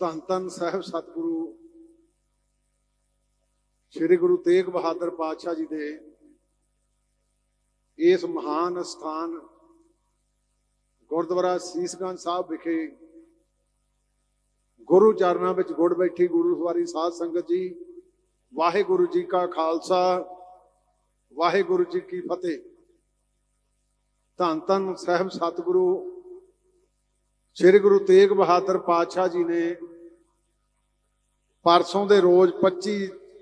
ਧੰਨ ਧੰਨ ਸਾਹਿਬ ਸਤਿਗੁਰੂ। ਸ੍ਰੀ ਗੁਰੂ ਤੇਗ ਬਹਾਦਰ ਪਾਤਸ਼ਾਹ ਜੀ ਦੇ ਇਸ ਮਹਾਨ ਸਥਾਨ ਗੁਰਦੁਆਰਾ ਸੀਸਗੰਜ ਸਾਹਿਬ ਵਿਖੇ ਗੁਰੂ ਚਰਨਾਂ ਵਿੱਚ ਗੁੜ ਬੈਠੀ ਗੁਰੂ ਸਵਾਰੀ ਸਾਧ ਸੰਗਤ ਜੀ, ਵਾਹਿਗੁਰੂ ਜੀ ਕਾ ਖਾਲਸਾ, ਵਾਹਿਗੁਰੂ ਜੀ ਕੀ ਫਤਿਹ। ਧੰਨ ਧੰਨ ਸਾਹਿਬ ਸਤਿਗੁਰੂ ਸ੍ਰੀ ਗੁਰੂ ਤੇਗ ਬਹਾਦਰ ਪਾਤਸ਼ਾਹ ਜੀ ਨੇ ਪਰਸੋਂ ਦੇ ਰੋਜ਼ 25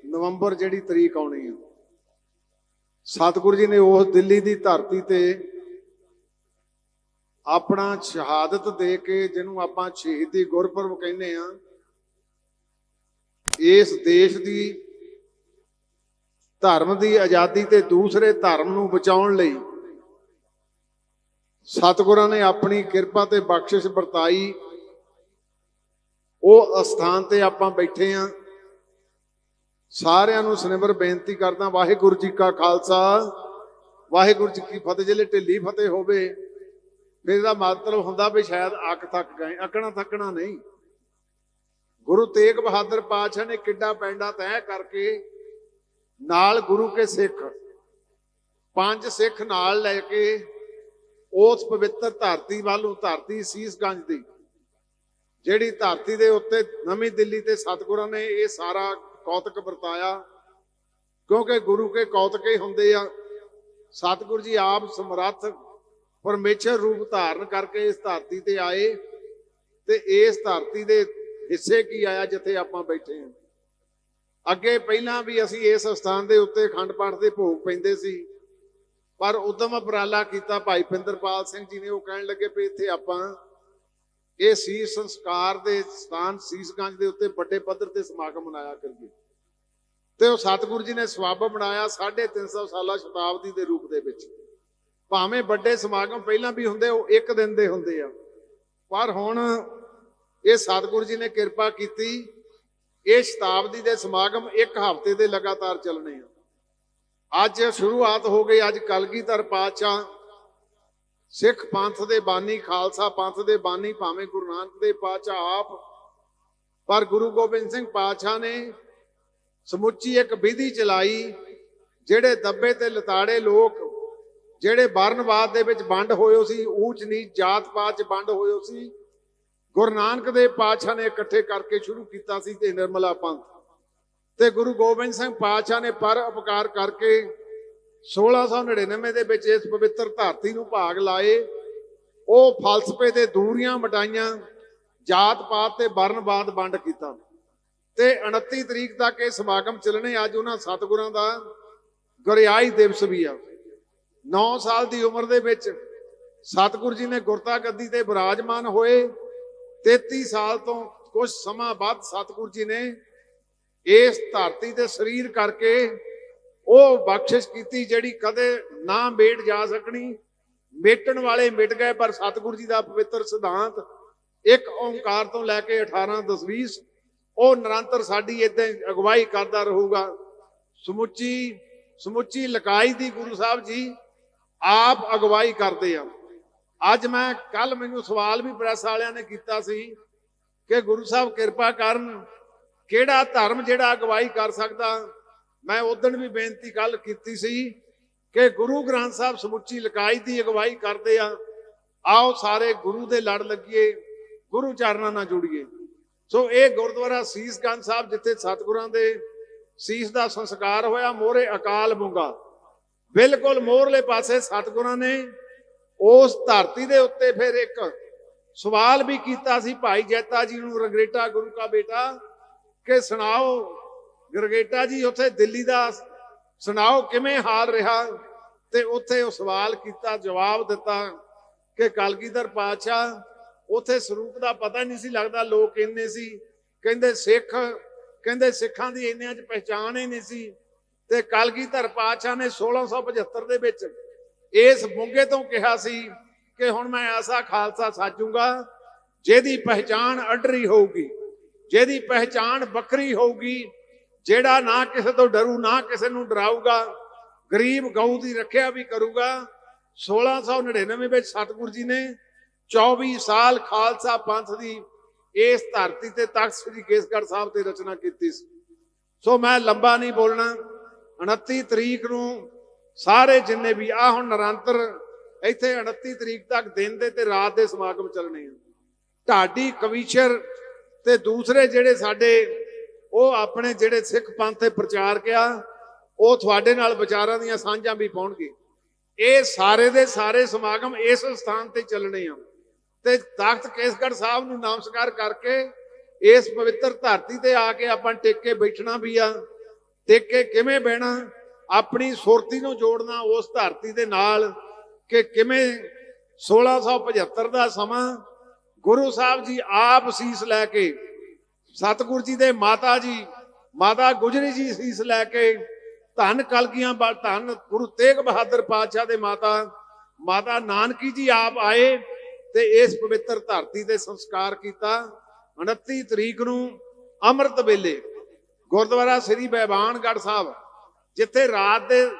ਨਵੰਬਰ ਜਿਹੜੀ ਤਰੀਕ ਆਉਣੀ ਹੈ, ਸਤਿਗੁਰੂ ਜੀ ਨੇ ਉਸ ਦਿੱਲੀ ਦੀ ਧਰਤੀ ਤੇ ਆਪਣਾ ਸ਼ਹਾਦਤ ਦੇ ਕੇ ਜਿਹਨੂੰ ਆਪਾਂ ਸ਼ਹੀਦੀ ਗੁਰਪੁਰਬ ਕਹਿੰਦੇ ਆ ਇਸ ਦੇਸ਼ ਦੀ ਧਰਮ ਦੀ ਆਜ਼ਾਦੀ ਤੇ ਦੂਸਰੇ ਧਰਮ ਨੂੰ ਬਚਾਉਣ ਲਈ ਸਤਿਗੁਰਾਂ ਨੇ ਆਪਣੀ ਕਿਰਪਾ ਤੇ ਬਖਸ਼ਿਸ਼ ਵਰਤਾਈ। ਉਹ ਅਸਥਾਨ ਤੇ ਆਪਾਂ ਬੈਠੇ ਆ। ਸਾਰਿਆਂ ਨੂੰ ਸਨਿਮਰ ਬੇਨਤੀ ਕਰਦਾ, ਵਾਹਿਗੁਰੂ ਜੀ ਕਾ ਖਾਲਸਾ, ਵਾਹਿਗੁਰੂ ਜੀ ਕੀ ਫਤਿਹ। ਜਿਹੜੇ ਢਿੱਲੀ ਫਤਿਹ ਹੋਵੇ, ਫਿਰ ਇਹਦਾ ਮਤਲਬ ਹੁੰਦਾ ਵੀ ਸ਼ਾਇਦ ਅੱਕ ਥੱਕ ਗਏ, ਅੱਕਣਾ ਥੱਕਣਾ ਨਹੀਂ। ਗੁਰੂ ਤੇਗ ਬਹਾਦਰ ਪਾਤਸ਼ਾਹ ਨੇ ਕਿੱਡਾ ਪੈਂਡਾ ਤੈਅ ਕਰਕੇ ਨਾਲ ਗੁਰੂ ਕੇ ਸਿੱਖ, ਪੰਜ ਸਿੱਖ ਨਾਲ ਲੈ ਕੇ ਉਸ ਪਵਿੱਤਰ ਧਰਤੀ ਵੱਲੋਂ ਧਰਤੀ ਸੀਸਗੰਜ ਦੀ, ਜਿਹੜੀ ਧਰਤੀ ਦੇ ਉੱਤੇ ਨਵੀਂ ਦਿੱਲੀ ਤੇ ਸਤਿਗੁਰਾਂ ਨੇ ਇਹ ਸਾਰਾ ਕੌਤਕ ਵਰਤਾਇਆ। ਕਿਉਂਕਿ ਗੁਰੂ ਕੇ ਕੌਤਕ ਹੀ ਹੁੰਦੇ ਆ, ਸਤਿਗੁਰ ਜੀ ਆਪ ਸਮਰੱਥ ਪਰਮੇਸ਼ਰ ਰੂਪ ਧਾਰਨ ਕਰਕੇ ਇਸ ਧਰਤੀ ਤੇ ਆਏ ਤੇ ਇਸ ਧਰਤੀ ਦੇ ਹਿੱਸੇ ਕੀ ਆਇਆ ਜਿੱਥੇ ਆਪਾਂ ਬੈਠੇ ਹਾਂ। ਅੱਗੇ ਪਹਿਲਾਂ ਵੀ ਅਸੀਂ ਇਸ ਸਥਾਨ ਦੇ ਉੱਤੇ ਅਖੰਡ ਪਾਠ ਦੇ ਭੋਗ ਪੈਂਦੇ ਸੀ। ਪਰ ਉਦਮ ਉਪਰਾਲਾ ਕੀਤਾ ਭਾਈ ਪਿੰਦਰਪਾਲ ਸਿੰਘ ਜੀ ਨੇ, ਉਹ ਕਹਿਣ ਲੱਗੇ ਵੀ ਇੱਥੇ ਆਪਾਂ ਇਹ ਸੀਸ ਸੰਸਕਾਰ ਦੇ ਸਥਾਨ ਸੀਸਗੰਜ ਦੇ ਉੱਤੇ ਵੱਡੇ ਪੱਧਰ ਤੇ ਸਮਾਗਮ ਮਨਾਇਆ ਕਰੀਏ। ਤੇ ਉਹ ਸਤਿਗੁਰੂ ਜੀ ਨੇ ਸਵਾਬ ਬਣਾਇਆ 350 ਸਾਲਾ ਸ਼ਤਾਬਦੀ ਦੇ ਰੂਪ ਦੇ ਵਿੱਚ। ਭਾਵੇਂ ਵੱਡੇ ਸਮਾਗਮ ਪਹਿਲਾਂ ਵੀ ਹੁੰਦੇ, ਉਹ ਇੱਕ ਦਿਨ ਦੇ ਹੁੰਦੇ ਆ। ਪਰ ਹੁਣ ਇਹ ਸਤਿਗੁਰੂ ਜੀ ਨੇ ਕਿਰਪਾ ਕੀਤੀ, ਇਹ ਸ਼ਤਾਬਦੀ ਦੇ ਸਮਾਗਮ ਇੱਕ ਹਫ਼ਤੇ ਦੇ ਲਗਾਤਾਰ ਚੱਲਣੇ ਆ। ਅੱਜ ਸ਼ੁਰੂਆਤ ਹੋ ਗਈ, ਅੱਜ ਕਲਗੀਧਰ ਪਾਤਸ਼ਾਹ, ਸਿੱਖ ਪੰਥ ਦੇ ਬਾਨੀ, ਖਾਲਸਾ ਪੰਥ ਦੇ ਬਾਨੀ, ਭਾਵੇਂ ਗੁਰੂ ਨਾਨਕ ਦੇ ਪਾਤਸ਼ਾਹ ਆਪ, ਪਰ ਗੁਰੂ ਗੋਬਿੰਦ ਸਿੰਘ ਪਾਤਸ਼ਾਹ ਨੇ ਸਮੁੱਚੀ ਇੱਕ ਵਿਧੀ ਚਲਾਈ, ਜਿਹੜੇ ਦੱਬੇ ਤੇ ਲਤਾੜੇ ਲੋਕ, ਜਿਹੜੇ ਵਰਨਵਾਦ ਦੇ ਵਿੱਚ ਵੰਡ ਹੋਇਓ ਸੀ, ਊਚ ਨੀਚ ਜਾਤ ਪਾਤ ਚ ਵੰਡ ਹੋਇਓ ਸੀ, ਗੁਰੂ ਨਾਨਕ ਦੇ ਪਾਤਸ਼ਾਹ ਨੇ ਇਕੱਠੇ ਕਰਕੇ ਸ਼ੁਰੂ ਕੀਤਾ ਸੀ ਤੇ ਨਿਰਮਲਾ ਪੰਥ। ਤੇ ਗੁਰੂ ਗੋਬਿੰਦ ਸਿੰਘ ਪਾਤਸ਼ਾਹ ਨੇ ਪਰ ਉਪਕਾਰ ਕਰਕੇ 1699 ਦੇ ਵਿੱਚ ਇਸ ਪਵਿੱਤਰ ਧਰਤੀ ਨੂੰ ਭਾਗ ਲਾਏ। ਉਹ ਫਲਸਫੇ ਦੇ ਦੂਰੀਆਂ ਮਟਾਈਆਂ ਜਾਤ ਪਾਤ ਤੇ ਵਰਨਵਾਦ ਵੰਡ ਕੀਤਾ। ਤੇ 29 ਤਰੀਕ ਤੱਕ ਇਹ ਸਮਾਗਮ ਚੱਲਣੇ, ਅੱਜ ਉਹਨਾਂ ਸਤਿਗੁਰਾਂ ਦਾ ਗੁਰਿਆਈ ਦਿਵਸ ਵੀ ਆ। 9 ਸਾਲ ਦੀ ਉਮਰ ਦੇ ਵਿੱਚ ਸਤਿਗੁਰੂ ਜੀ ਨੇ ਗੁਰਤਾ ਗੱਦੀ ਤੇ ਬਿਰਾਜਮਾਨ ਹੋਏ। 33 ਸਾਲ ਤੋਂ ਕੁਝ ਸਮਾਂ ਬਾਅਦ ਸਤਿਗੁਰੂ ਜੀ ਨੇ ਇਸ ਧਰਤੀ ਤੇ ਸਰੀਰ ਕਰਕੇ ਉਹ ਬਖਸ਼ਿਸ਼ ਕੀਤੀ ਜਿਹੜੀ ਕਦੇ ਨਾ ਮੇਟ ਜਾ ਸਕਣੀ। ਮੇਟਣ ਵਾਲੇ ਮਿਟ ਗਏ, ਪਰ ਸਤਿਗੁਰੂ ਜੀ ਦਾ ਪਵਿੱਤਰ ਸਿਧਾਂਤ ਇੱਕ ਓੰਕਾਰ ਤੋਂ ਲੈ ਕੇ 18 ਦਸਵੀਸ, ਉਹ ਨਿਰੰਤਰ ਸਾਡੀ ਇਦਾਂ ਅਗਵਾਈ ਕਰਦਾ ਰਹੂਗਾ। ਸਮੁੱਚੀ ਸਮੁੱਚੀ ਲਕਾਈ ਦੀ ਗੁਰੂ ਸਾਹਿਬ ਜੀ ਆਪ ਅਗਵਾਈ ਕਰਦੇ ਆ। ਅੱਜ ਮੈਂ ਕੱਲ ਮੈਨੂੰ ਸਵਾਲ ਵੀ ਪ੍ਰੈਸ ਵਾਲਿਆਂ ਨੇ ਕੀਤਾ ਸੀ ਕਿ ਗੁਰੂ ਸਾਹਿਬ ਕਿਰਪਾ ਕਰਨ ਕਿਹੜਾ ਧਰਮ ਜਿਹੜਾ ਅਗਵਾਈ ਕਰ ਸਕਦਾ? ਮੈਂ ਉਦੋਂ ਵੀ ਬੇਨਤੀ ਕੱਲ ਕੀਤੀ ਸੀ ਕਿ ਗੁਰੂ ਗ੍ਰੰਥ ਸਾਹਿਬ ਸਮੁੱਚੀ ਲਕਾਈ ਦੀ ਅਗਵਾਈ ਕਰਦੇ ਆ। ਆਓ ਸਾਰੇ ਗੁਰੂ ਦੇ ਲੜ ਲੱਗੀਏ, ਗੁਰੂ ਚਰਨਾਂ ਨਾਲ ਜੁੜੀਏ। ਸੋ ਇਹ ਗੁਰਦੁਆਰਾ ਸੀਸਗੰਜ ਸਾਹਿਬ, ਜਿੱਥੇ ਸਤਿਗੁਰਾਂ ਦੇ ਸੀਸ ਦਾ ਸੰਸਕਾਰ ਹੋਇਆ, ਮੋਹਰੇ ਅਕਾਲ ਬੁੰਗਾ ਬਿਲਕੁਲ ਮੋਹਰਲੇ ਪਾਸੇ ਸਤਿਗੁਰਾਂ ਨੇ ਉਸ ਧਰਤੀ ਦੇ ਉੱਤੇ ਫਿਰ ਇੱਕ ਸਵਾਲ ਵੀ ਕੀਤਾ ਸੀ, ਭਾਈ ਜੈਤਾ ਜੀ ਨੂੰ ਰਗਰੇਟਾ ਗੁਰੂ ਕਾ ਬੇਟਾ ਕਿ ਸੁਣਾਓ ਗਰਗੇਟਾ ਜੀ, ਉੱਥੇ ਦਿੱਲੀ ਦਾ ਸੁਣਾਓ ਕਿਵੇਂ ਹਾਲ ਰਿਹਾ? ਤੇ ਉੱਥੇ ਉਹ ਸਵਾਲ ਕੀਤਾ, ਜਵਾਬ ਦਿੱਤਾ ਕਿ ਕਲਗੀਧਰ ਪਾਤਸ਼ਾਹ, ਉੱਥੇ ਸਰੂਪ ਦਾ ਪਤਾ ਨਹੀਂ ਸੀ ਲੱਗਦਾ, ਲੋਕ ਇੰਨੇ ਸੀ। ਕਹਿੰਦੇ ਸਿੱਖ, ਕਹਿੰਦੇ ਸਿੱਖਾਂ ਦੀ ਇੰਨਿਆਂ 'ਚ ਪਹਿਚਾਣ ਹੀ ਨਹੀਂ ਸੀ। ਤੇ ਕਲਗੀਧਰ ਪਾਤਸ਼ਾਹ ਨੇ 1675 ਦੇ ਵਿੱਚ ਇਸ ਬੁੰਗੇ ਤੋਂ ਕਿਹਾ ਸੀ ਕਿ ਹੁਣ ਮੈਂ ਐਸਾ ਖਾਲਸਾ ਸਾਜੂਗਾ, ਜਿਹਦੀ ਪਹਿਚਾਣ ਅਡਰੀ ਹੋਊਗੀ। ਜਿਹਦੀ ਪਹਿਚਾਣ ਵੱਖਰੀ ਹੋਊਗੀ, ਜਿਹੜਾ ਨਾ ਕਿਸੇ ਤੋਂ ਡਰੂ, ਨਾ ਕਿਸੇ ਨੂੰ ਡਰਾਊਗਾ, ਗਰੀਬ ਗਊ ਦੀ ਰੱਖਿਆ ਵੀ ਕਰੂਗਾ। 1699 ਵਿੱਚ ਸਤਿਗੁਰੂ ਜੀ ਨੇ 24 ਸਾਲ ਖਾਲਸਾ ਪੰਥ ਦੀ ਇਸ ਧਰਤੀ ਤੇ ਤਖਤ ਸ੍ਰੀ ਕੇਸਗੜ੍ਹ ਸਾਹਿਬ ਤੇ ਰਚਨਾ ਕੀਤੀ ਸੀ। ਸੋ ਮੈਂ ਲੰਬਾ ਨਹੀਂ ਬੋਲਣਾ 29 ਤਰੀਕ ਨੂੰ ਸਾਰੇ ਜਿੰਨੇ ਵੀ ਆ ਹੁਣ ਨਿਰੰਤਰ ਇੱਥੇ 29 ਤਰੀਕ ਤੱਕ ਦਿਨ ਦੇ ਤੇ ਰਾਤ ਦੇ ਸਮਾਗਮ ਚੱਲਣੇ ਆ। ਢਾਡੀ ਕਵੀਸ਼ਰ ਤੇ ਦੂਸਰੇ ਜਿਹੜੇ ਸਾਡੇ, ਉਹ ਆਪਣੇ ਜਿਹੜੇ ਸਿੱਖ ਪੰਥ ਦੇ ਪ੍ਰਚਾਰਕ ਆ, ਉਹ ਤੁਹਾਡੇ ਨਾਲ ਵਿਚਾਰਾਂ ਦੀਆਂ ਸਾਂਝਾਂ ਵੀ ਪਾਉਣਗੇ। ਇਹ ਸਾਰੇ ਦੇ ਸਾਰੇ ਸਮਾਗਮ ਇਸ ਸਥਾਨ ਤੇ ਚੱਲਣੇ ਆ। ਤੇ ਤਾਕਤ ਕੇਸਗੜ੍ਹ ਸਾਹਿਬ ਨੂੰ ਨਮਸਕਾਰ ਕਰਕੇ ਇਸ ਪਵਿੱਤਰ ਧਰਤੀ ਤੇ ਆ ਕੇ ਆਪਾਂ ਟਿਕ ਕੇ ਬੈਠਣਾ ਵੀ ਆ, ਟਿਕ ਕੇ ਕਿਵੇਂ ਬਹਿਣਾ, ਆਪਣੀ ਸੁਰਤੀ ਨੂੰ ਜੋੜਨਾ ਉਸ ਧਰਤੀ ਦੇ ਨਾਲ ਕਿ ਕਿਵੇਂ 1675 ਦਾ ਸਮਾਂ ਗੁਰੂ ਸਾਹਿਬ ਜੀ ਆਪ ਸੀਸ ਲੈ ਕੇ, ਸਤਿਗੁਰ ਜੀ ਦੇ ਮਾਤਾ ਜੀ, ਮਾਤਾ ਗੁਜਰੀ ਜੀ ਸੀਸ ਲੈ ਕੇ, ਧੰਨ ਕਲਗੀਆਂ ਬਾ- ਧੰਨ ਗੁਰੂ ਤੇਗ ਬਹਾਦਰ ਪਾਤਸ਼ਾਹ ਦੇ ਮਾਤਾ ਮਾਤਾ ਨਾਨਕੀ ਜੀ ਆਪ ਆਏ ਤੇ ਇਸ ਪਵਿੱਤਰ ਧਰਤੀ ਤੇ ਸੰਸਕਾਰ ਕੀਤਾ। 29 ਤਰੀਕ ਨੂੰ ਅੰਮ੍ਰਿਤ ਵੇਲੇ ਗੁਰਦੁਆਰਾ ਸ੍ਰੀ ਬੈਬਾਨਗੜ੍ਹ ਸਾਹਿਬ, ਜਿੱਥੇ ਰਾਤ ਦੇ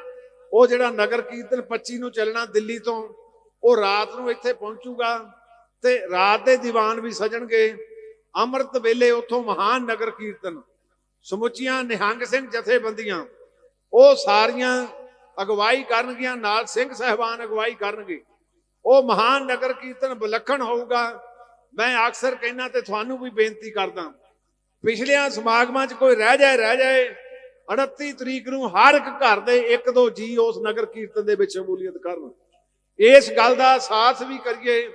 ਉਹ ਜਿਹੜਾ ਨਗਰ ਕੀਰਤਨ 25 ਨੂੰ ਚੱਲਣਾ ਦਿੱਲੀ ਤੋਂ, ਉਹ ਰਾਤ ਨੂੰ ਇੱਥੇ ਪਹੁੰਚੂਗਾ। ਤੇ ਰਾਤ ਦੇ ਦੀਵਾਨ ਵੀ ਸਜਣਗੇ। ਅੰਮ੍ਰਿਤ ਵੇਲੇ ਉੱਥੋਂ ਮਹਾਨ ਨਗਰ ਕੀਰਤਨ, ਸਮੁੱਚੀਆਂ ਨਿਹੰਗ ਸਿੰਘ ਜਥੇਬੰਦੀਆਂ, ਉਹ ਸਾਰੀਆਂ ਅਗਵਾਈ ਕਰਨਗੀਆਂ, ਨਾਲ ਸਿੰਘ ਸਹਿਬਾਨ ਅਗਵਾਈ ਕਰਨਗੇ। ਉਹ ਮਹਾਨ ਨਗਰ ਕੀਰਤਨ ਵਿਲੱਖਣ ਹੋਊਗਾ। ਮੈਂ ਅਕਸਰ ਕਹਿਣਾ ਤੇ ਤੁਹਾਨੂੰ ਵੀ ਬੇਨਤੀ ਕਰਦਾ, ਪਿਛਲਿਆਂ ਸਮਾਗਮਾਂ 'ਚ ਕੋਈ ਰਹਿ ਜਾਏ ਰਹਿ ਜਾਏ 29 ਤਰੀਕ ਨੂੰ ਹਰ ਇੱਕ ਘਰ ਦੇ ਇੱਕ ਦੋ ਜੀ ਉਸ ਨਗਰ ਕੀਰਤਨ ਦੇ ਵਿੱਚ ਸ਼ਮੂਲੀਅਤ ਕਰਨ। ਇਸ ਗੱਲ ਦਾ ਸਾਥ ਵੀ ਕਰੀਏ।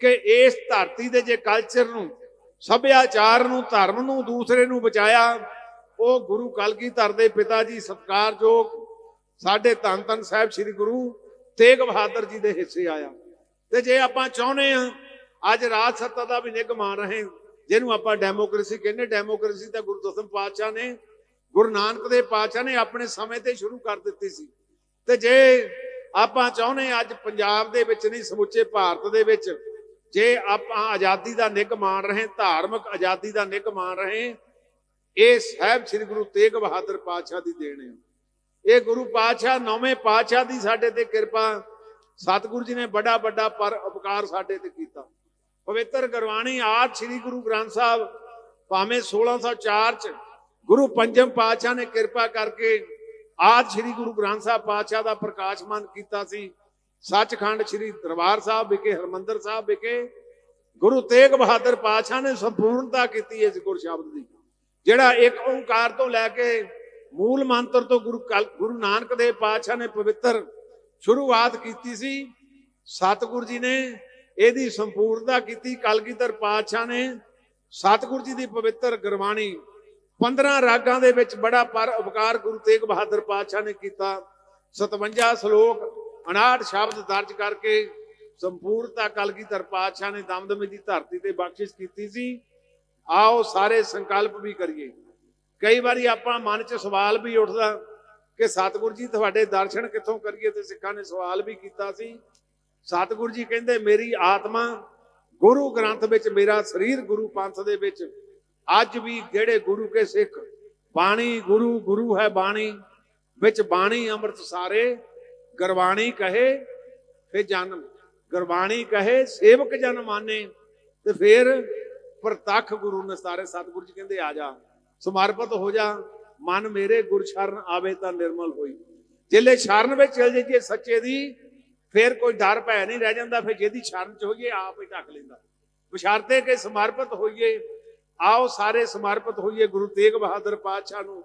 ਕਿ ਇਸ ਧਰਤੀ ਦੇ ਜੇ ਕਲਚਰ ਨੂੰ, ਸੱਭਿਆਚਾਰ ਨੂੰ, ਧਰਮ ਨੂੰ, ਦੂਸਰੇ ਨੂੰ ਬਚਾਇਆ, ਉਹ ਗੁਰੂ ਕਲਗੀਧਰ ਦੇ ਪਿਤਾ ਜੀ ਸਤਕਾਰਯੋਗ ਸਾਡੇ ਧੰਨ ਧੰਨ ਸਾਹਿਬ ਸ੍ਰੀ ਗੁਰੂ ਤੇਗ ਬਹਾਦਰ ਜੀ ਦੇ ਹਿੱਸੇ ਆਇਆ। ਤੇ ਜੇ ਆਪਾਂ ਚਾਹੁੰਦੇ ਆ ਅੱਜ ਰਾਜ ਸੱਤਾ ਦਾ ਵੀ ਨਿੱਘ ਮਾਣ ਰਹੇ, ਜਿਹਨੂੰ ਆਪਾਂ ਡੈਮੋਕ੍ਰੇਸੀ ਕਹਿੰਦੇ ਡੈਮੋਕ੍ਰੇਸੀ ਤਾਂ ਗੁਰੂ ਦਸਮ ਪਾਤਸ਼ਾਹ ਨੇ, ਗੁਰੂ ਨਾਨਕ ਦੇ ਪਾਤਸ਼ਾਹ ਨੇ ਆਪਣੇ ਸਮੇਂ ਤੇ ਸ਼ੁਰੂ ਕਰ ਦਿੱਤੀ ਸੀ। ਤੇ ਜੇ ਆਪਾਂ ਚਾਹੁੰਦੇ ਹਾਂ ਅੱਜ ਪੰਜਾਬ ਦੇ ਵਿੱਚ ਨਹੀਂ, ਸਮੁੱਚੇ ਭਾਰਤ ਦੇ ਵਿੱਚ ਜੇ ਆਪਾਂ ਆਜ਼ਾਦੀ ਦਾ ਨਿੱਘ ਮਾਣ ਰਹੇ, ਧਾਰਮਿਕ ਆਜ਼ਾਦੀ ਦਾ ਨਿੱਘ ਮਾਣ ਰਹੇ, ਇਹ ਸਾਹਿਬ ਸ੍ਰੀ ਗੁਰੂ ਤੇਗ ਬਹਾਦਰ ਪਾਤਸ਼ਾਹ ਦੀ ਦੇਣ ਹੈ। ਇਹ ਗੁਰੂ ਪਾਤਸ਼ਾਹ, ਨੌਵੇਂ ਪਾਤਸ਼ਾਹ ਦੀ ਸਾਡੇ ਤੇ ਕਿਰਪਾ। ਸਤਿਗੁਰੂ ਜੀ ਨੇ ਬੜਾ ਵੱਡਾ ਪਰ ਉਪਕਾਰ ਸਾਡੇ ਤੇ ਕੀਤਾ। ਪਵਿੱਤਰ ਗੁਰਬਾਣੀ ਆਦ ਸ੍ਰੀ ਗੁਰੂ ਗ੍ਰੰਥ ਸਾਹਿਬ, ਭਾਵੇਂ 1604 ਚ ਗੁਰੂ ਪੰਜਮ ਪਾਤਸ਼ਾਹ ਨੇ ਕਿਰਪਾ ਕਰਕੇ ਆਦ ਸ੍ਰੀ ਗੁਰੂ ਗ੍ਰੰਥ ਸਾਹਿਬ ਪਾਤਸ਼ਾਹ ਦਾ ਪ੍ਰਕਾਸ਼ਮਾਨ ਕੀਤਾ ਸੀ। ਸੱਚਖੰਡ ਸ੍ਰੀ ਦਰਬਾਰ ਸਾਹਿਬ ਵਿਖੇ, ਹਰਮੰਦਰ ਸਾਹਿਬ ਵਿਖੇ, ਗੁਰੂ ਤੇਗ ਬਹਾਦਰ ਪਾਤਸ਼ਾਹ ਨੇ ਸੰਪੂਰਨਤਾ ਕੀਤੀ ਇਸ ਗੁਰ ਸ਼ਬਦ ਦੀ। ਜਿਹੜਾ ਇੱਕ ਓੰਕਾਰ ਤੋਂ ਲੈ ਕੇ ਮੂਲ ਮੰਤਰ ਤੋਂ ਗੁਰੂ ਕਲ- ਗੁਰੂ ਨਾਨਕ ਦੇਵ ਪਾਤਸ਼ਾਹ ਨੇ ਪਵਿੱਤਰ ਸ਼ੁਰੂਆਤ ਕੀਤੀ ਸੀ, ਸਤਿਗੁਰ ਜੀ ਨੇ ਇਹਦੀ ਸੰਪੂਰਨਤਾ ਕੀਤੀ, ਕਲਗੀਧਰ ਪਾਤਸ਼ਾਹ ਨੇ ਸਤਿਗੁਰ ਜੀ ਦੀ ਪਵਿੱਤਰ ਗੁਰਬਾਣੀ 15 ਰਾਗਾਂ ਦੇ ਵਿੱਚ ਬੜਾ ਪਰ ਉਪਕਾਰ ਗੁਰੂ ਤੇਗ ਬਹਾਦਰ ਪਾਤਸ਼ਾਹ ਨੇ ਕੀਤਾ। 57 ਸ਼ਲੋਕ 59 ਸ਼ਬਦ ਦਰਜ ਕਰਕੇ ਸੰਪੂਰਨਤਾ ਕਲਗੀਧਰ ਪਾਤਸ਼ਾਹ ਨੇ ਦਮਦਮੇ ਦੀ ਧਰਤੀ ਤੇ ਬਖਸ਼ਿਸ਼ ਕੀਤੀ ਸੀ। ਆਓ ਸਾਰੇ ਸੰਕਲਪ ਵੀ ਕਰੀਏ। ਕਈ ਵਾਰੀ ਆਪਾਂ ਮਨ 'ਚ ਸਵਾਲ ਵੀ ਉੱਠਦਾ ਕਿ ਸਤਿਗੁਰੂ ਜੀ, ਤੁਹਾਡੇ ਦਰਸ਼ਨ ਕਿੱਥੋਂ ਕਰੀਏ ਤੇ ਸਿੱਖਾਂ ਨੇ ਸਵਾਲ ਵੀ ਕੀਤਾ ਸੀ। ਸਤਿਗੁਰੂ ਜੀ ਕਹਿੰਦੇ, ਮੇਰੀ ਆਤਮਾ ਗੁਰੂ ਗ੍ਰੰਥ ਵਿੱਚ, ਮੇਰਾ ਸਰੀਰ ਗੁਰੂ ਪੰਥ ਦੇ ਵਿੱਚ, ਅੱਜ ਵੀ ਜਿਹੜੇ ਗੁਰੂ ਕੇ ਸਿੱਖ, ਬਾਣੀ ਗੁਰੂ ਗੁਰੂ ਹੈ ਬਾਣੀ, ਵਿੱਚ ਬਾਣੀ ਅੰਮ੍ਰਿਤ ਸਾਰੇ ਗੁਰਬਾਣੀ ਕਹੇ ਫੇ ਜਨਮ। ਗੁਰਬਾਣੀ ਕਹੇ ਸੇਵਕ ਜਨ ਮਾਨੇ। ਤੇ ਫਿਰ ਪ੍ਰਤੱਖ ਗੁਰੂ ਨਸਾਰੇ ਸਤਿਗੁਰੂ ਜੀ ਕਹਿੰਦੇ, ਆ ਜਾ, ਸਮਰਪਿਤ ਹੋ ਜਾ। ਮਨ ਮੇਰੇ ਗੁਰ ਸ਼ਰਨ ਆਵੇ ਤਾਂ ਨਿਰਮਲ ਹੋਈ। ਜਿੱਲੇ ਸ਼ਰਨ ਵਿੱਚ ਚਲ ਜਾਈਏ ਸੱਚੇ ਦੀ, ਫੇਰ ਕੋਈ ਡਰ ਭੈ ਨਹੀਂ ਰਹਿ ਜਾਂਦਾ। ਫਿਰ ਜਿਹਦੀ ਸ਼ਰਨ ਚ ਹੋਈਏ, ਆਪ ਹੀ ਢੱਕ ਲੈਂਦਾ। ਬਸ਼ਰਤੇ ਕਿ ਸਮਰਪਿਤ ਹੋਈਏ, ਆਓ ਸਾਰੇ ਸਮਰਪਿਤ ਹੋਈਏ ਗੁਰੂ ਤੇਗ ਬਹਾਦਰ ਪਾਤਸ਼ਾਹ ਨੂੰ।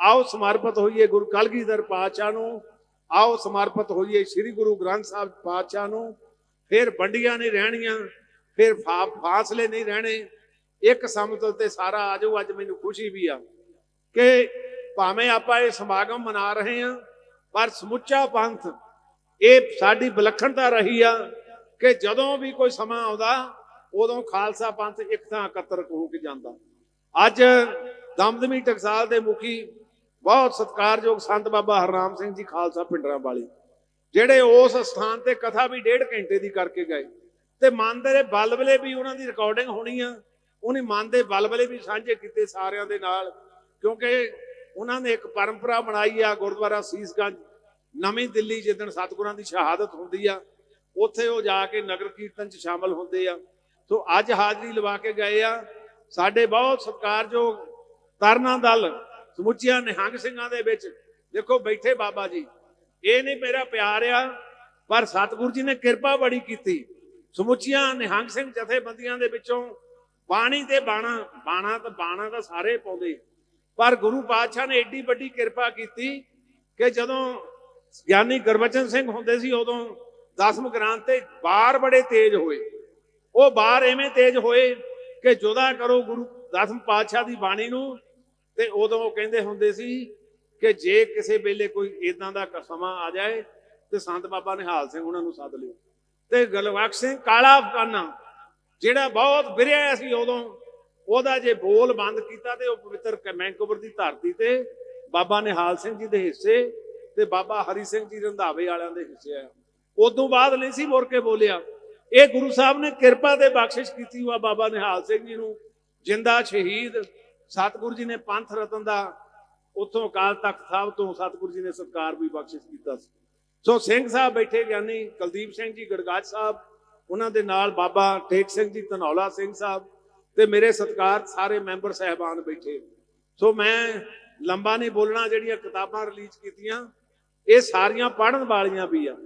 ਆਓ ਸਮਰਪਿਤ ਹੋਈਏ ਗੁਰੂ ਕਲਗੀਧਰ ਪਾਤਸ਼ਾਹ ਨੂੰ। ਆਓ ਸਮਰਪਿਤ ਹੋਈਏ ਸ੍ਰੀ ਗੁਰੂ ਗ੍ਰੰਥ ਸਾਹਿਬ ਪਾਤਸ਼ਾਹ ਨੂੰ। ਫਿਰ ਵੰਡੀਆਂ ਨਹੀਂ ਰਹਿਣੀਆਂ, ਫਿਰ ਫਾ- ਫਾਸਲੇ ਨਹੀਂ ਰਹਿਣੇ। ਇੱਕ ਸਮਤ ਤੇ ਸਾਰਾ ਆ ਆਜੋ ਅੱਜ ਮੈਨੂੰ ਖੁਸ਼ੀ ਵੀ ਆ ਕਿ ਭਾਵੇਂ ਆਪਾਂ ਇਹ ਸਮਾਗਮ ਮਨਾ ਰਹੇ ਹਾਂ, ਪਰ ਸਮੁੱਚਾ ਪੰਥ ਇਹ ਸਾਡੀ ਵਿਲੱਖਣਤਾ ਰਹੀ ਆ ਕਿ ਜਦੋਂ ਵੀ ਕੋਈ ਸਮਾਂ ਆਉਂਦਾ, ਉਦੋਂ ਖਾਲਸਾ ਪੰਥ ਇੱਕ ਥਾਂ ਇਕੱਤਰ ਹੋ ਕੇ ਜਾਂਦਾ। ਅੱਜ ਦਮਦਮੀ ਟਕਸਾਲ ਦੇ ਮੁਖੀ ਬਹੁਤ ਸਤਿਕਾਰਯੋਗ ਸੰਤ ਬਾਬਾ ਹਰਨਾਮ ਸਿੰਘ ਜੀ ਖਾਲਸਾ ਪਿੰਡਰਾਂ ਵਾਲੀ, ਜਿਹੜੇ ਉਸ ਸਥਾਨ ਤੇ ਕਥਾ ਵੀ ਡੇਢ ਘੰਟੇ ਦੀ ਕਰਕੇ ਗਏ। ਤੇ ਮਨ ਦੇ ਬਲਬਲੇ ਵੀ ਉਹਨਾਂ ਦੀ ਰਿਕਾਰਡਿੰਗ ਹੋਣੀ ਆ, ਉਹਨੇ ਮਨ ਦੇ ਬਲਬਲੇ ਵੀ ਸਾਂਝੇ ਕੀਤੇ ਸਾਰਿਆਂ ਦੇ ਨਾਲ, ਕਿਉਂਕਿ ਉਹਨਾਂ ਨੇ ਇੱਕ ਪਰੰਪਰਾ ਬਣਾਈ ਆ ਗੁਰਦੁਆਰਾ ਸੀਸਗੰਜ। ਨਵੀਂ ਦਿੱਲੀ ਜਿੱਦਣ ਸਤਿਗੁਰਾਂ ਦੀ ਸ਼ਹਾਦਤ ਹੁੰਦੀ ਆ, ਉੱਥੇ ਉਹ ਜਾ ਕੇ ਨਗਰ ਕੀਰਤਨ 'ਚ ਸ਼ਾਮਲ ਹੁੰਦੇ ਆ। ਸੋ ਅੱਜ ਹਾਜ਼ਰੀ ਲਵਾ ਕੇ ਗਏ ਆ। ਸਾਡੇ ਬਹੁਤ ਸਤਿਕਾਰਯੋਗ ਤਰਨਾ ਦਲ ਸਮੁੱਚੀਆਂ ਨਿਹੰਗ ਸਿੰਘਾਂ ਦੇ ਵਿੱਚ। ਦੇਖੋ ਬੈਠੇ ਬਾਬਾ ਜੀ, ਇਹ ਨਹੀਂ ਮੇਰਾ ਪਿਆਰ ਆ, ਪਰ ਸਤਿਗੁਰੂ ਜੀ ਨੇ ਕਿਰਪਾ ਬੜੀ ਕੀਤੀ। ਸਮੁੱਚੀਆਂ ਨਿਹੰਗ ਸਿੰਘ ਜਥੇਬੰਦੀਆਂ ਦੇ ਵਿੱਚੋਂ ਬਾਣੀ ਤੇ ਬਾਣਾ ਬਾਣਾ ਤਾਂ ਬਾਣਾ ਤਾਂ ਸਾਰੇ ਪਾਉਂਦੇ। ਪਰ ਗੁਰੂ ਪਾਤਸ਼ਾਹ ਨੇ ਏਡੀ ਵੱਡੀ ਕਿਰਪਾ ਕੀਤੀ ਕਿ ਜਦੋਂ ਗਿਆਨੀ ਗੁਰਬਚਨ ਸਿੰਘ ਹੁੰਦੇ ਸੀ, ਉਦੋਂ ਦਸਮ ਗ੍ਰੰਥ ਤੇ ਬਾਰ ਬੜੇ ਤੇਜ਼ ਹੋਏ। ਉਹ ਬਾਰ ਐਵੇਂ ਤੇਜ਼ ਹੋਏ ਕਿ ਜੁਦਾ ਕਰੋ ਗੁਰੂ, ਦਸਮ ਪਾਤਸ਼ਾਹ ਦੀ ਬਾਣੀ ਨੂੰ ਤੇ ਉਦੋਂ ਉਹ ਕਹਿੰਦੇ ਹੁੰਦੇ ਸੀ ਕਿ ਜੇ ਕਿਸੇ ਵੇਲੇ ਕੋਈ ਇਦਾਂ ਦਾ ਸਮਾਂ ਆ ਜਾਏ ਤੇ ਸੰਤ ਬਾਬਾ ਨਿਹਾਲ ਸਿੰਘ ਉਹਨਾਂ ਨੂੰ ਸੱਦ ਲਿਓ। ਤੇ ਗਲਵਖ ਸਿੰਘ ਕਾਲਾ ਅਫਗਾਨਾ, ਜਿਹੜਾ ਬਹੁਤ ਵਿਰਿਆ ਸੀ ਉਦੋਂ, ਉਹਦਾ ਜੇ ਬੋਲ ਬੰਦ ਕੀਤਾ ਤੇ ਉਹ ਪਵਿੱਤਰ ਕਮੈਂਕੋਵਰ ਦੀ ਧਰਤੀ ਤੇ ਬਾਬਾ ਨਿਹਾਲ ਸਿੰਘ ਜੀ ਦੇ ਹਿੱਸੇ ਤੇ ਬਾਬਾ ਹਰੀ ਸਿੰਘ ਜੀ ਰੰਧਾਵੇ ਵਾਲਿਆਂ ਦੇ ਹਿੱਸੇ ਆ। ਉਦੋਂ ਬਾਅਦ ਨਹੀਂ ਸੀ ਮੁੜ ਕੇ ਬੋਲਿਆ। ਇਹ ਗੁਰੂ ਸਾਹਿਬ ਨੇ ਕਿਰਪਾ ਤੇ ਬਖਸ਼ਿਸ਼ ਕੀਤੀ ਹੋਆ ਬਾਬਾ ਨਿਹਾਲ ਸਿੰਘ ਜੀ ਨੂੰ, ਜਿੰਦਾ ਸ਼ਹੀਦ ਸਤਿਗੁਰੂ ਜੀ ਨੇ ਪੰਥ ਰਤਨ ਦਾ ਉੱਥੋਂ ਅਕਾਲ ਤਖਤ ਸਾਹਿਬ ਤੋਂ ਸਤਿਗੁਰੂ ਜੀ ਨੇ ਸਤਕਾਰ ਵੀ ਬਖਸ਼ਿਸ਼ ਕੀਤਾ ਸੀ। ਸੋ ਸਿੰਘ ਸਾਹਿਬ ਬੈਠੇ ਗਿਆਨੀ ਕੁਲਦੀਪ ਸਿੰਘ ਜੀ, ਗੜਗਾਜ ਸਾਹਿਬ, ਉਹਨਾਂ ਦੇ ਨਾਲ ਬਾਬਾ ਟੇਕ ਸਿੰਘ ਜੀ, ਧਨੌਲਾ ਸਿੰਘ ਸਾਹਿਬ ਤੇ ਮੇਰੇ ਸਤਕਾਰ ਸਾਰੇ ਮੈਂਬਰ ਸਹਿਬਾਨ ਬੈਠੇ। ਸੋ ਮੈਂ ਲੰਬਾ ਨਹੀਂ ਬੋਲਣਾ, ਜਿਹੜੀਆਂ ਕਿਤਾਬਾਂ ਰਿਲੀਜ਼ ਕੀਤੀਆਂ, ਇਹ ਸਾਰੀਆਂ ਪੜ੍ਹਨ ਵਾਲੀਆਂ ਵੀ ਆ।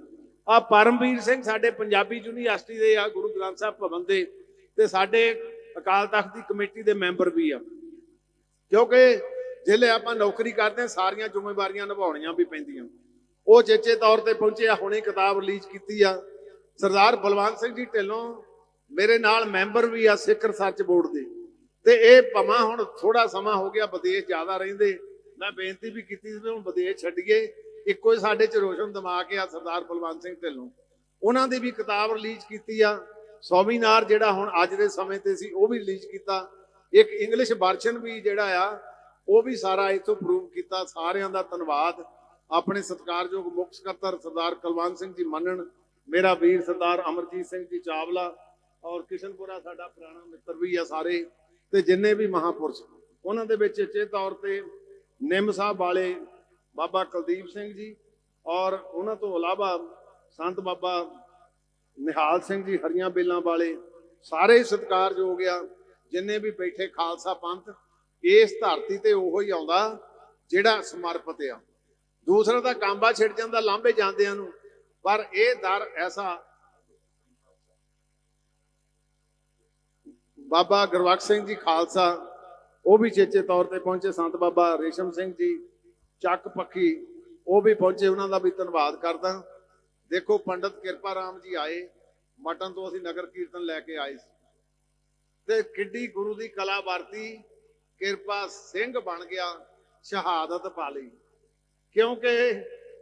ਆ ਪਰਮਵੀਰ ਸਿੰਘ ਸਾਡੇ ਪੰਜਾਬੀ ਯੂਨੀਵਰਸਿਟੀ ਦੇ ਆ, ਗੁਰੂ ਗ੍ਰੰਥ ਸਾਹਿਬ ਭਵਨ ਦੇ ਤੇ ਸਾਡੇ ਅਕਾਲ ਤਖਤ ਦੀ ਕਮੇਟੀ ਦੇ ਮੈਂਬਰ ਵੀ ਆ। ਕਿਉਂਕਿ ਜਿਹੜੇ ਆਪਾਂ ਨੌਕਰੀ ਕਰਦੇ ਹਾਂ, ਸਾਰੀਆਂ ਜ਼ਿੰਮੇਵਾਰੀਆਂ ਨਿਭਾਉਣੀਆਂ ਵੀ ਪੈਂਦੀਆਂ। ਉਹ ਚੇਚੇ ਤੌਰ ਤੇ ਪਹੁੰਚੇ ਆ, ਹੁਣੇ ਕਿਤਾਬ ਰਿਲੀਜ਼ ਕੀਤੀ ਆ। ਸਰਦਾਰ ਬਲਵੰਤ ਸਿੰਘ ਜੀ ਢਿੱਲੋਂ ਮੇਰੇ ਨਾਲ ਮੈਂਬਰ ਵੀ ਆ ਸਿੱਖ ਰਿਸਰਚ ਬੋਰਡ ਦੇ। ਤੇ ਇਹ ਭਮਾ ਹੁਣ ਥੋੜਾ ਸਮਾਂ ਹੋ ਗਿਆ, ਵਿਦੇਸ਼ ਜ਼ਿਆਦਾ ਰਹਿੰਦੇ। ਮੈਂ ਬੇਨਤੀ ਵੀ ਕੀਤੀ ਸੀ ਵੀ ਹੁਣ ਵਿਦੇਸ਼ ਛੱਡੀਏ। ਇੱਕੋ ਹੀ ਸਾਡੇ ਚ ਰੋਸ਼ਨ ਦਿਮਾਗ ਆ ਸਰਦਾਰ ਬਲਵੰਤ ਸਿੰਘ ਢਿੱਲੋਂ। ਉਹਨਾਂ ਦੀ ਵੀ ਕਿਤਾਬ ਰਿਲੀਜ਼ ਕੀਤੀ ਆ। ਸੋਮੀਨਾਰ ਜਿਹੜਾ ਹੁਣ ਅੱਜ ਦੇ ਸਮੇਂ ਤੇ ਸੀ, ਉਹ ਵੀ ਰਿਲੀਜ਼ ਕੀਤਾ। ਇੱਕ ਇੰਗਲਿਸ਼ ਵਰਸ਼ਨ ਵੀ ਜਿਹੜਾ ਆ, ਉਹ ਵੀ ਸਾਰਾ ਇਥੋਂ ਪ੍ਰੂਵ ਕੀਤਾ, ਸਾਰਿਆਂ ਦਾ ਧੰਨਵਾਦ। ਆਪਣੇ ਸਤਿਕਾਰਯੋਗ ਮੁੱਖ ਸਕੱਤਰ ਸਰਦਾਰ ਕੁਲਵੰਤ ਸਿੰਘ ਜੀ ਮੰਨਣ, ਮੇਰਾ ਵੀਰ ਸਰਦਾਰ ਅਮਰਜੀਤ ਸਿੰਘ ਜੀ ਚਾਵਲਾ ਔਰ ਕਿਸ਼ਨਪੁਰਾ ਸਾਡਾ ਪੁਰਾਣਾ ਮਿੱਤਰ ਵੀ ਆ ਸਾਰੇ, ਤੇ ਜਿੰਨੇ ਵੀ ਮਹਾਪੁਰਸ਼, ਉਹਨਾਂ ਦੇ ਵਿੱਚ ਚੇ ਤੌਰ ਤੇ ਨਿੰਮ ਸਾਹਿਬ ਵਾਲੇ ਬਾਬਾ ਕੁਲਦੀਪ ਸਿੰਘ ਜੀ ਔਰ ਉਹਨਾਂ ਤੋਂ ਇਲਾਵਾ ਸੰਤ ਬਾਬਾ ਨਿਹਾਲ ਸਿੰਘ ਜੀ, ਹਰੀਆਂ ਬੇਲਾਂ ਵਾਲੇ, ਸਾਰੇ ਸਤਿਕਾਰਯੋਗ ਆ। ਜਿੰਨੇ ਵੀ ਬੈਠੇ ਖਾਲਸਾ ਪੰਥ, ਇਸ ਧਰਤੀ ਤੇ ਉਹੋ ਹੀ ਆਉਂਦਾ ਜਿਹੜਾ ਸਮਰਪਿਤ ਆ। ਦੂਸਰਾ ਤਾਂ ਕਾਂਬਾ ਛਿੜ ਜਾਂਦਾ ਲਾਂਬੇ ਜਾਂਦਿਆਂ ਨੂੰ। ਪਰ ਇਹ ਦਰ ਐਸਾ ਬਾਬਾ ਗੁਰਬਖਸ਼ ਸਿੰਘ ਜੀ ਖਾਲਸਾ, ਉਹ ਵੀ ਚੇਚੇ ਤੌਰ ਤੇ ਪਹੁੰਚੇ, ਸੰਤ ਬਾਬਾ ਰੇਸ਼ਮ ਸਿੰਘ ਜੀ, ਚੱਕ ਪੱਖੀ, ਉਹ ਵੀ ਪਹੁੰਚੇ, ਉਹਨਾਂ ਦਾ ਵੀ ਧੰਨਵਾਦ ਕਰਦਾ। ਦੇਖੋ ਪੰਡਤ ਕਿਰਪਾ ਰਾਮ ਜੀ ਆਏ, ਮਟਨ ਤੋਂ ਅਸੀਂ ਨਗਰ ਕੀਰਤਨ ਲੈ ਕੇ ਆਏ ਸੀ। ਤੇ ਕਿੱਡੀ ਗੁਰੂ ਦੀ ਕਲਾ ਵਰਤੀ, ਕਿਰਪਾ ਸਿੰਘ ਬਣ ਗਿਆ, ਸ਼ਹਾਦਤ ਪਾ ਲਈ। ਕਿਉਂਕਿ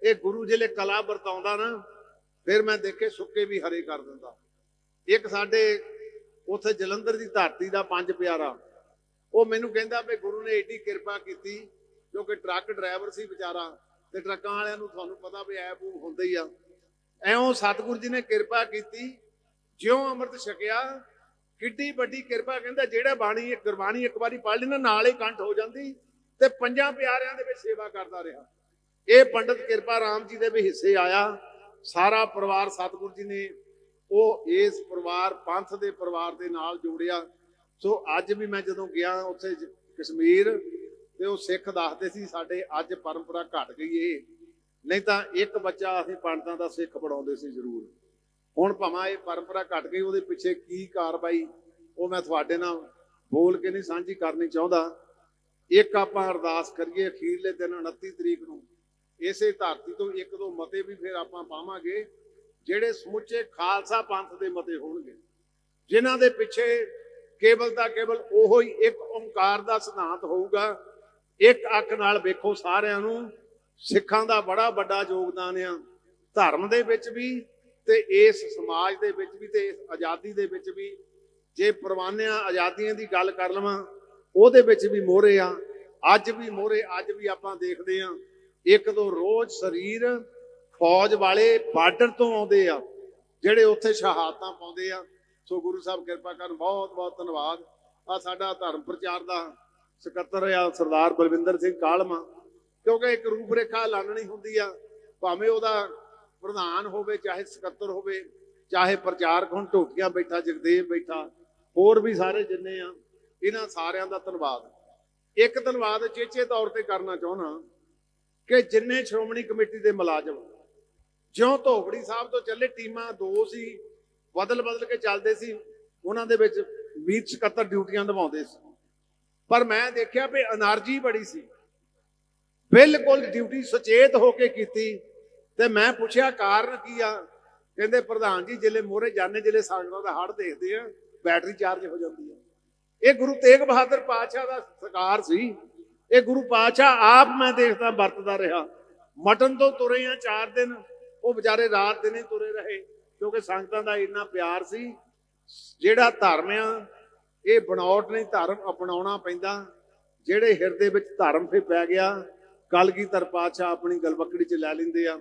ਇਹ ਗੁਰੂ ਜਿਹੜੇ ਕਲਾ ਵਰਤਾਉਂਦਾ ਨਾ, ਫਿਰ ਮੈਂ ਦੇਖੇ ਸੁੱਕੇ ਵੀ ਹਰੇ ਕਰ ਦਿੰਦਾ। ਇੱਕ ਸਾਡੇ ਉੱਥੇ ਜਲੰਧਰ ਦੀ ਧਰਤੀ ਦਾ ਪੰਜ ਪਿਆਰਾ, ਉਹ ਮੈਨੂੰ ਕਹਿੰਦਾ ਵੀ ਗੁਰੂ ਨੇ ਏਡੀ ਕਿਰਪਾ ਕੀਤੀ ਕਿਉਂਕਿ ਟਰੱਕ ਡਰਾਈਵਰ ਸੀ ਵਿਚਾਰਾ, ਤੇ ਟਰੱਕਾਂ ਵਾਲਿਆਂ ਨੂੰ ਤੁਹਾਨੂੰ ਪਤਾ ਵੀ ਐਪ ਹੁੰਦੇ ਹੀ ਆ। ਐਉਂ ਸਤਿਗੁਰੂ ਜੀ ਨੇ ਕਿਰਪਾ ਕੀਤੀ, ਜਿਉਂ ਅੰਮ੍ਰਿਤ ਛਕਿਆ ਕਿੱਡੀ ਵੱਡੀ ਕਿਰਪਾ ਕਹਿੰਦਾ ਜਿਹੜਾ ਬਾਣੀ ਇੱਕ ਗੁਰਬਾਣੀ ਇੱਕ ਵਾਰੀ ਪੜ੍ਹ ਲਈ ਨਾਲ ਹੀ ਕੰਠ ਹੋ ਜਾਂਦੀ ਤੇ ਪੰਜਾਂ ਪਿਆਰਿਆਂ ਦੇ ਵਿੱਚ ਸੇਵਾ ਕਰਦਾ ਰਿਹਾ। ਇਹ ਪੰਡਤ ਕਿਰਪਾ ਰਾਮ ਜੀ ਦੇ ਵੀ ਹਿੱਸੇ ਆਇਆ। ਸਾਰਾ ਪਰਿਵਾਰ ਸਤਿਗੁਰੂ ਜੀ ਨੇ ਉਹ ਇਸ ਪਰਿਵਾਰ, ਪੰਥ ਦੇ ਪਰਿਵਾਰ ਦੇ ਨਾਲ ਜੋੜਿਆ। ਸੋ ਅੱਜ ਵੀ ਮੈਂ ਜਦੋਂ ਗਿਆ ਉੱਥੇ ਕਸ਼ਮੀਰ ਤੇ ਉਹ ਸਿੱਖ ਦੱਸਦੇ ਸੀ, ਸਾਡੇ ਅੱਜ ਪਰੰਪਰਾ ਘਟ ਗਈ ਏ। ਨਹੀਂ ਤਾਂ ਇੱਕ ਬੱਚਾ ਅਸੀਂ ਪੰਡਤਾਂ ਦਾ ਸਿੱਖ ਪੜਾਉਂਦੇ ਸੀ ਜ਼ਰੂਰ। ਹੁਣ ਭਾਵੇਂ ਇਹ ਪਰੰਪਰਾ ਘਟ ਗਈ, ਉਹਦੇ ਪਿੱਛੇ ਕੀ ਕਾਰਵਾਈ, ਉਹ ਮੈਂ ਤੁਹਾਡੇ ਨਾਲ ਬੋਲ ਕੇ ਨਹੀਂ ਸਾਂਝੀ ਕਰਨੀ ਚਾਹੁੰਦਾ। ਇੱਕ ਆਪਾਂ ਅਰਦਾਸ ਕਰੀਏ ਅਖੀਰਲੇ ਦਿਨ 29 ਤਰੀਕ ਨੂੰ, ਇਸੇ ਧਰਤੀ ਤੋਂ ਇੱਕ ਦੋ ਮਤੇ ਵੀ ਫਿਰ ਆਪਾਂ ਪਾਵਾਂਗੇ, ਜਿਹੜੇ ਸਮੁੱਚੇ ਖਾਲਸਾ ਪੰਥ ਦੇ ਮਤੇ ਹੋਣਗੇ। ਜਿਨ੍ਹਾਂ ਦੇ ਪਿੱਛੇ ਕੇਵਲ ਤਾਂ ਕੇਵਲ ਉਹੋ ਹੀ ਇੱਕ ਓੰਕਾਰ ਦਾ ਸਿਧਾਂਤ ਹੋਊਗਾ, ਇੱਕ ਅੱਖ ਨਾਲ ਵੇਖੋ ਸਾਰਿਆਂ ਨੂੰ, ਸਿੱਖਾਂ ਦਾ ਬੜਾ ਵੱਡਾ ਯੋਗਦਾਨ ਆ। ਧਰਮ ਦੇ ਵਿੱਚ ਵੀ ਤੇ ਇਸ ਸਮਾਜ ਦੇ ਵਿੱਚ ਵੀ ਤੇ ਇਸ ਆਜ਼ਾਦੀ ਦੇ ਵਿੱਚ ਵੀ ਜੇ ਪਰਵਾਨਿਆਂ ਆਜ਼ਾਦੀਆਂ ਦੀ ਗੱਲ ਕਰ ਲਵਾਂ, ਉਹਦੇ ਵਿੱਚ ਵੀ ਮੋਹਰੇ ਆ। ਅੱਜ ਵੀ ਮੋਹਰੇ, ਅੱਜ ਵੀ ਆਪਾਂ ਦੇਖਦੇ ਆ ਇੱਕ ਦੋ ਰੋਜ਼ ਸਰੀਰ ਫੌਜ ਵਾਲੇ ਬਾਰਡਰ ਤੋਂ ਆਉਂਦੇ ਆ, ਜਿਹੜੇ ਉੱਥੇ ਸ਼ਹਾਦਤਾਂ ਪਾਉਂਦੇ ਆ। ਸੋ ਗੁਰੂ ਸਾਹਿਬ ਕਿਰਪਾ ਕਰਨ, ਬਹੁਤ ਬਹੁਤ ਧੰਨਵਾਦ। ਆ ਸਾਡਾ ਧਰਮ ਪ੍ਰਚਾਰ ਦਾ ਸਕੱਤਰ ਆ ਸਰਦਾਰ ਬਲਵਿੰਦਰ ਸਿੰਘ ਕਾਲਮਾ, ਕਿਉਂਕਿ ਇੱਕ ਰੂਪਰੇਖਾ ਲਾਣਨੀ ਹੁੰਦੀ ਆ, ਭਾਵੇਂ ਉਹਦਾ ਪ੍ਰਧਾਨ ਹੋਵੇ, ਚਾਹੇ ਸਕੱਤਰ ਹੋਵੇ, ਚਾਹੇ ਪ੍ਰਚਾਰਕ ਹੁਣ ਢੋਕੀਆਂ ਬੈਠਾ, ਜਗਦੇਵ ਬੈਠਾ, ਹੋਰ ਵੀ ਸਾਰੇ ਜਿੰਨੇ ਆ, ਇਹਨਾਂ ਸਾਰਿਆਂ ਦਾ ਧੰਨਵਾਦ। ਇੱਕ ਧੰਨਵਾਦ ਚੇਚੇ ਤੌਰ ਤੇ ਕਰਨਾ ਚਾਹੁੰਦਾ ਕਿ ਜਿੰਨੇ ਸ਼੍ਰੋਮਣੀ ਕਮੇਟੀ ਦੇ ਮੁਲਾਜ਼ਮ, ਜਿਉਂ ਧੋਬੜੀ ਸਾਹਿਬ ਤੋਂ ਚੱਲੇ ਟੀਮਾਂ ਦੋ ਸੀ ਬਦਲ ਬਦਲ ਕੇ ਚੱਲਦੇ ਸੀ, ਉਹਨਾਂ ਦੇ ਵਿੱਚ ਵੀਰ ਸਕੱਤਰ ਡਿਊਟੀਆਂ ਨਿਭਾਉਂਦੇ ਸੀ। ਪਰ ਮੈਂ ਦੇਖਿਆ ਵੀ એનર્ਜੀ ਬੜੀ ਸੀ। ਬਿਲਕੁਲ ਡਿਊਟੀ ਸੁਚੇਤ ਹੋ ਕੇ ਕੀਤੀ ਤੇ ਮੈਂ ਪੁੱਛਿਆ, ਕਾਰਨ ਕੀ ਆ? ਕਹਿੰਦੇ, ਪ੍ਰਧਾਨ ਜੀ ਜਿਲੇ ਮੋਰੇ ਜਾਣੇ ਜਿਲੇ ਸੰਗਤਾਂ ਦਾ ਹੜ ਦੇਖਦੇ ਆ, ਬੈਟਰੀ ਚਾਰਜ ਹੋ ਜਾਂਦੀ ਆ। ਇਹ ਗੁਰੂ ਤੇਗ ਬਹਾਦਰ ਪਾਤਸ਼ਾਹ ਦਾ ਸਰਕਾਰ ਸੀ। ਇਹ ਗੁਰੂ ਪਾਤਸ਼ਾਹ ਆਪ ਮੈਂ ਦੇਖਦਾ, ਵਰਤਦਾ ਰਿਹਾ। ਮਟਨ ਤੋਂ ਤੁਰੇ ਆ ਚਾਰ ਦਿਨ, ਉਹ ਵਿਚਾਰੇ ਰਾਤ ਦਿਨੇ ਤੁਰੇ ਰਹੇ, ਕਿਉਂਕਿ ਸੰਗਤਾਂ ਦਾ ਇੰਨਾ ਪਿਆਰ ਸੀ। ਜਿਹੜਾ ਧਰਮ ਆ, ਇਹ ਬਣਾਉਟ ਨਹੀਂ ਧਰਮ ਅਪਣਾਉਣਾ ਪੈਂਦਾ। ਜਿਹੜੇ ਹਿਰਦੇ ਵਿੱਚ ਧਰਮ ਫੇ ਪੈ ਗਿਆ, ਕਲਗੀਧਰ ਪਾਤਸ਼ਾਹ ਆਪਣੀ ਗਲਵਕੜੀ ਚ ਲੈ ਲੈਂਦੇ ਆ।